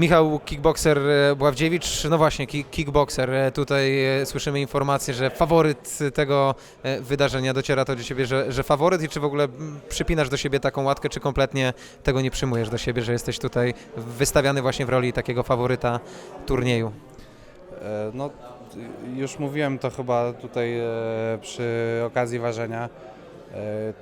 Michał Kickboxer e, Bławdziewicz, no właśnie, ki- kickboxer. E, Tutaj e, słyszymy informację, że faworyt tego wydarzenia dociera to do ciebie, że, że faworyt i czy w ogóle przypinasz do siebie taką łatkę, czy kompletnie tego nie przyjmujesz do siebie, że jesteś tutaj wystawiany właśnie w roli takiego faworyta turnieju? No, już mówiłem to chyba tutaj przy okazji ważenia.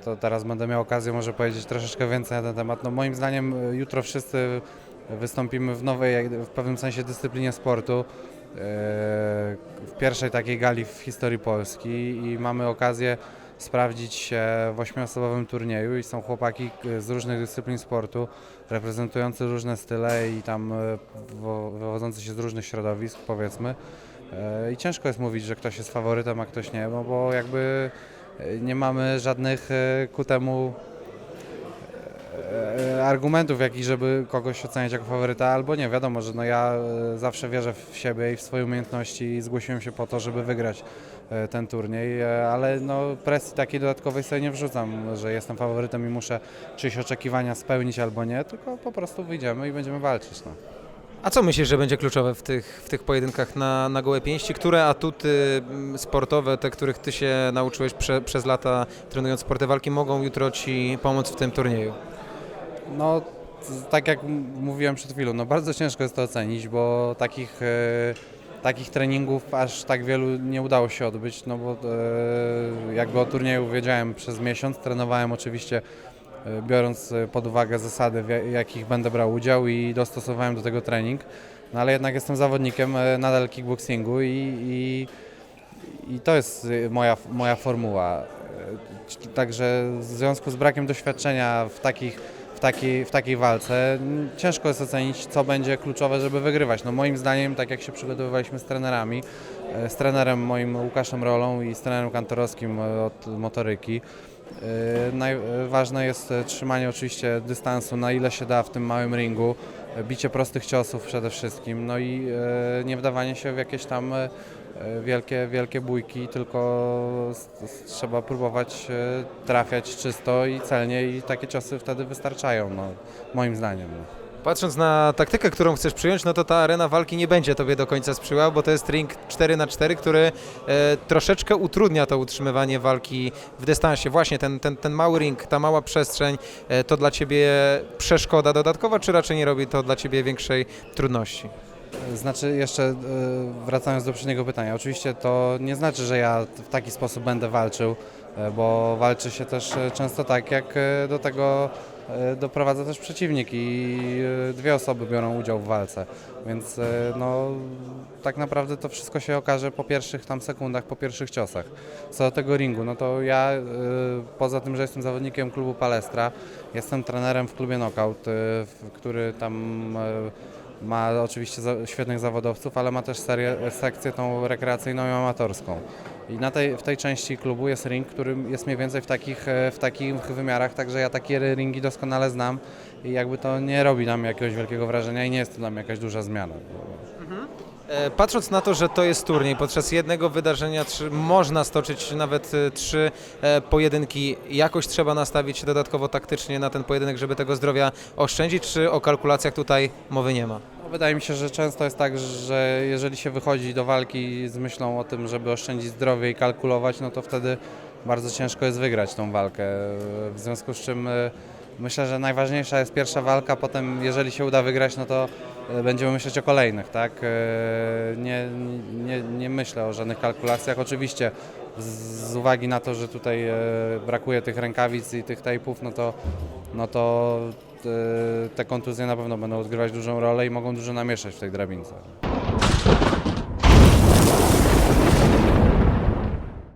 To teraz będę miał okazję może powiedzieć troszeczkę więcej na ten temat. No moim zdaniem jutro wszyscy wystąpimy w nowej, w pewnym sensie dyscyplinie sportu. e, W pierwszej takiej gali w historii Polski i mamy okazję sprawdzić się w ośmioosobowym turnieju i są chłopaki e, z różnych dyscyplin sportu, reprezentujący różne style i tam e, wo- wywodzący się z różnych środowisk powiedzmy. I ciężko jest mówić, że ktoś jest faworytem, a ktoś nie, bo, bo jakby nie mamy żadnych ku temu e, argumentów jakichś, żeby kogoś oceniać jako faworyta albo nie. Wiadomo, że no ja e, zawsze wierzę w siebie i w swoje umiejętności i zgłosiłem się po to, żeby wygrać e, ten turniej, ale no presji takiej dodatkowej sobie nie wrzucam, że jestem faworytem i muszę czyjeś oczekiwania spełnić albo nie, tylko po prostu wyjdziemy i będziemy walczyć. No. A co myślisz, że będzie kluczowe w tych, w tych pojedynkach na, na gołe pięści? Które atuty mm, sportowe, te, których ty się nauczyłeś prze, przez lata trenując sporty walki, mogą jutro ci pomóc w tym turnieju? No, tak jak mówiłem przed chwilą, no bardzo ciężko jest to ocenić, bo takich, e, takich treningów aż tak wielu nie udało się odbyć, no bo e, jakby o turnieju wiedziałem przez miesiąc, trenowałem oczywiście e, biorąc pod uwagę zasady, w ja- jakich będę brał udział i dostosowałem do tego trening, no ale jednak jestem zawodnikiem e, nadal kickboxingu i, i, i to jest e, moja, moja formuła. E, Także w związku z brakiem doświadczenia w takich w takiej, w takiej walce. Ciężko jest ocenić, co będzie kluczowe, żeby wygrywać. No moim zdaniem, tak jak się przygotowywaliśmy z trenerami, e, z trenerem moim Łukaszem Rolą i z trenerem kantorowskim od motoryki, e, ważne jest e, trzymanie oczywiście dystansu na ile się da w tym małym ringu, bicie prostych ciosów przede wszystkim, no i nie wdawanie się w jakieś tam wielkie, wielkie bójki, tylko trzeba próbować e, trafiać czysto i celnie i takie ciosy wtedy wystarczają, no, moim zdaniem. No. Patrząc na taktykę, którą chcesz przyjąć, no to ta arena walki nie będzie tobie do końca sprzyjała, bo to jest ring 4 na 4 który e, troszeczkę utrudnia to utrzymywanie walki w dystansie. Właśnie ten, ten, ten mały ring, ta mała przestrzeń, e, to dla ciebie przeszkoda dodatkowa, czy raczej nie robi to dla ciebie większej trudności? Znaczy jeszcze e, wracając do poprzedniego pytania, oczywiście to nie znaczy, że ja w taki sposób będę walczył, e, bo walczy się też e, często tak, jak do tego doprowadza też przeciwnik i dwie osoby biorą udział w walce, więc no tak naprawdę to wszystko się okaże po pierwszych tam sekundach, po pierwszych ciosach. Co do tego ringu, no to ja poza tym, że jestem zawodnikiem klubu Palestra, jestem trenerem w klubie Knockout, który tam ma oczywiście świetnych zawodowców, ale ma też serię, sekcję tą rekreacyjną i amatorską. I na tej, w tej części klubu jest ring, który jest mniej więcej w takich, e, w takich wymiarach, także ja takie ringi doskonale znam i jakby to nie robi nam jakiegoś wielkiego wrażenia i nie jest to dla mnie jakaś duża zmiana. E, Patrząc na to, że to jest turniej, podczas jednego wydarzenia trzy, można stoczyć nawet e, trzy e, pojedynki, jakoś trzeba nastawić się dodatkowo taktycznie na ten pojedynek, żeby tego zdrowia oszczędzić, czy o kalkulacjach tutaj mowy nie ma? No, Wydaje mi się, że często jest tak, że jeżeli się wychodzi do walki z myślą o tym, żeby oszczędzić zdrowie i kalkulować, no to wtedy bardzo ciężko jest wygrać tą walkę. W związku z czym myślę, że najważniejsza jest pierwsza walka, potem jeżeli się uda wygrać, no to e, będziemy myśleć o kolejnych, tak? E, Nie, nie, nie myślę o żadnych kalkulacjach. Oczywiście z, uwagi na to, że tutaj e, brakuje tych rękawic i tych tejpów, no to, no to te kontuzje na pewno będą odgrywać dużą rolę i mogą dużo namieszać w tej drabince.